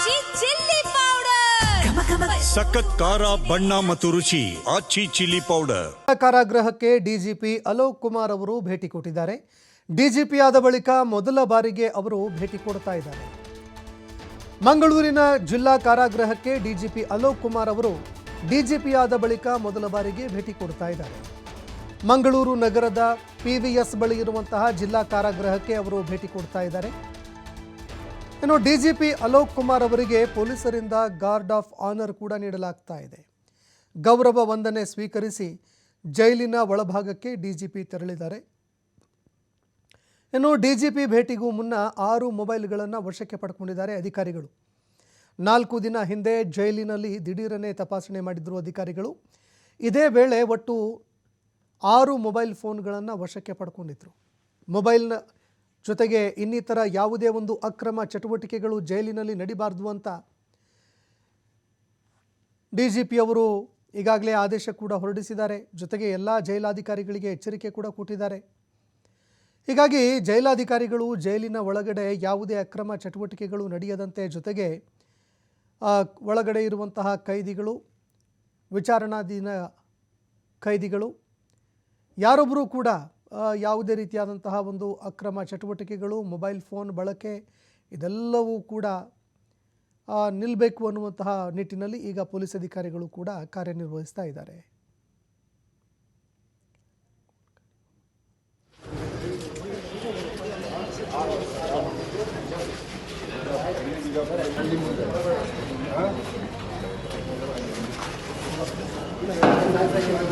ಆಚಿ chilli powder ಸಖತ್ ಖಾರ ಬಣ್ಣ ಮತ್ತು ರುಚಿ ಆಚಿ ಚಿಲ್ಲಿ ಪೌಡರ್ ಕಾರಾಗೃಹಕ್ಕೆ ಡಿಜಿಪಿ ಅಲೋಕ್ ಕುಮಾರ್ ಅವರು ಭೇಟಿ ಕೊಟ್ಟಿದ್ದಾರೆ. ಡಿಜಿಪಿ ಆದ ಬಳಿಕ ಮೊದಲ ಬಾರಿಗೆ ಅವರು ಭೇಟಿ ಕೊಡ್ತಾ ಇದ್ದಾರೆ. ಮಂಗಳೂರಿನ ಜಿಲ್ಲಾ ಕಾರಾಗೃಹಕ್ಕೆ ಡಿಜಿಪಿ ಅಲೋಕ್ ಕುಮಾರ್ ಅವರು ಡಿಜಿಪಿ ಆದ ಬಳಿಕ ಮೊದಲ ಬಾರಿಗೆ ಭೇಟಿ ಕೊಡ್ತಾ ಇದ್ದಾರೆ. ಮಂಗಳೂರು ನಗರದ ಪಿವಿಎಸ್ ಬಳಿ ಇರುವಂತಹ ಜಿಲ್ಲಾ ಕಾರಾಗೃಹಕ್ಕೆ ಅವರು ಭೇಟಿ ಕೊಡ್ತಾ ಇದ್ದಾರೆ. ಇನ್ನು ಡಿಜಿಪಿ ಅಲೋಕ್ ಕುಮಾರ್ ಅವರಿಗೆ ಪೊಲೀಸರಿಂದ ಗಾರ್ಡ್ ಆಫ್ ಆನರ್ ಕೂಡ ನೀಡಲಾಗ್ತಾ ಇದೆ. ಗೌರವ ವಂದನೆ ಸ್ವೀಕರಿಸಿ ಜೈಲಿನ ಒಳಭಾಗಕ್ಕೆ ಡಿಜಿಪಿ ತೆರಳಿದ್ದಾರೆ. ಇನ್ನು ಡಿಜಿಪಿ ಭೇಟಿಗೂ ಮುನ್ನ ಆರು ಮೊಬೈಲ್ಗಳನ್ನು ವಶಕ್ಕೆ ಪಡ್ಕೊಂಡಿದ್ದಾರೆ ಅಧಿಕಾರಿಗಳು. ನಾಲ್ಕು ದಿನ ಹಿಂದೆ ಜೈಲಿನಲ್ಲಿ ದಿಢೀರನೆ ತಪಾಸಣೆ ಮಾಡಿದ್ರು ಅಧಿಕಾರಿಗಳು. ಇದೇ ವೇಳೆ ಒಟ್ಟು ಆರು ಮೊಬೈಲ್ ಫೋನ್ಗಳನ್ನು ವಶಕ್ಕೆ ಪಡ್ಕೊಂಡಿದ್ರು. ಮೊಬೈಲ್ನ ಜೊತೆಗೆ ಇನ್ನಿತರ ಯಾವುದೇ ಒಂದು ಅಕ್ರಮ ಚಟುವಟಿಕೆಗಳು ಜೈಲಿನಲ್ಲಿ ನಡಿಬಾರ್ದು ಅಂತ ಡಿ ಜಿ ಪಿ ಅವರು ಈಗಾಗಲೇ ಆದೇಶ ಕೂಡ ಹೊರಡಿಸಿದ್ದಾರೆ. ಜೊತೆಗೆ ಎಲ್ಲ ಜೈಲಾಧಿಕಾರಿಗಳಿಗೆ ಎಚ್ಚರಿಕೆ ಕೂಡ ಕೊಟ್ಟಿದ್ದಾರೆ. ಹೀಗಾಗಿ ಜೈಲಾಧಿಕಾರಿಗಳು ಜೈಲಿನ ಒಳಗಡೆ ಯಾವುದೇ ಅಕ್ರಮ ಚಟುವಟಿಕೆಗಳು ನಡೆಯದಂತೆ ಜೊತೆಗೆ ಒಳಗಡೆ ಇರುವಂತಹ ಕೈದಿಗಳು, ವಿಚಾರಣಾಧೀನ ಕೈದಿಗಳು ಯಾರೊಬ್ಬರೂ ಕೂಡ ಯಾವುದೇ ರೀತಿಯಾದಂತಹ ಒಂದು ಅಕ್ರಮ ಚಟುವಟಿಕೆಗಳು, ಮೊಬೈಲ್ ಫೋನ್ ಬಳಕೆ ಇದೆಲ್ಲವೂ ಕೂಡ ನಿಲ್ಲಬೇಕು ಅನ್ನುವಂತಹ ನಿಟ್ಟಿನಲ್ಲಿ ಈಗ ಪೊಲೀಸ್ ಅಧಿಕಾರಿಗಳು ಕೂಡ ಕಾರ್ಯನಿರ್ವಹಿಸ್ತಾ ಇದ್ದಾರೆ. Gracias.